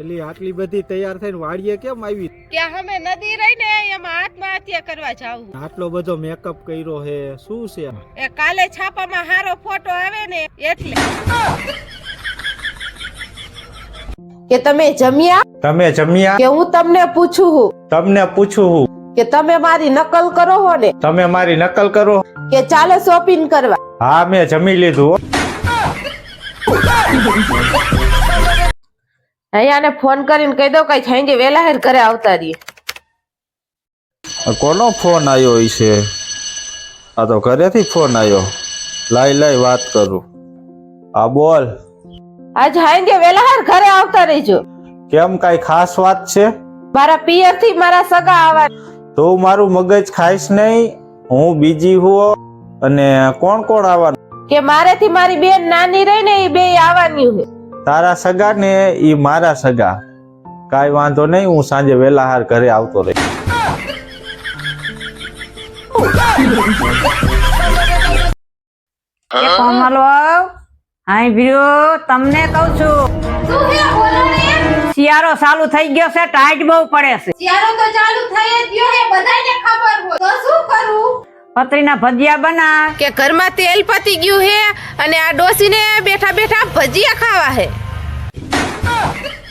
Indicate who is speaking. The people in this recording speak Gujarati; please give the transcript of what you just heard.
Speaker 1: એલી આટલી બધી તૈયાર થઈને વાડીએ કેમ આવી?
Speaker 2: કે અમે નદી રહી ને એમાં આત્મહત્યા કરવા જાવું
Speaker 1: આટલો બધો મેકઅપ કર્યો હે શું છે?
Speaker 2: એ કાલે છાપામાં હારો ફોટો આવે ને એટલે.
Speaker 3: કે તમે જમ્યા?
Speaker 4: તમે જમ્યા?
Speaker 3: કે હું તમને પૂછું હું?
Speaker 4: તમને પૂછું હું.
Speaker 3: કે તમે મારી નકલ કરો હો ને?
Speaker 4: તમે મારી નકલ કરો.
Speaker 3: કે ચાલે શોપિંગ કરવા?
Speaker 4: હા મેં જમી લીધું.
Speaker 3: અહીંયાને ફોન કરીને કહી દો કઈ સાંજે વેલા હેર ઘરે આવતા રહીએ.
Speaker 4: કોનો ફોન આવ્યો છે? આ તો ઘરેથી ફોન આવ્યો લાઈ લાઈ વાત કરું. હા બોલ.
Speaker 3: આજ સાંજે વેલા હેર ઘરે આવતા રહીજો.
Speaker 4: કેમ કઈ ખાસ વાત છે?
Speaker 3: મારા પિયરથી મારા સગા આવા
Speaker 4: તું મારું મગજ ખાઈશ નહીં હું બીજી હો અને કોણ કોણ આવવાનું?
Speaker 3: કે મારેથી મારી બેન નાની રહી ને એ બે આવવાની છે
Speaker 4: તારા સગા ને એ મારા સગા. કાઈ વાંધો નહીં હું સાંજે વેલાહાર ઘરે આવતો રહી
Speaker 5: તમને કહું છું. શિયાળો ચાલુ થઈ ગયો છે ટાઈટ બહુ પડે છે.
Speaker 6: શિયાળો તો ચાલુ થઈ ગયો હે બધાને ખબર હોય. તો શું કરું?
Speaker 5: પતરીના ભજીયા બના
Speaker 2: કે ઘરમાં તેલ પતી ગયું હે અને આ ડોસીને બેઠા બેઠા ભજીયા ખાવા હે Ah!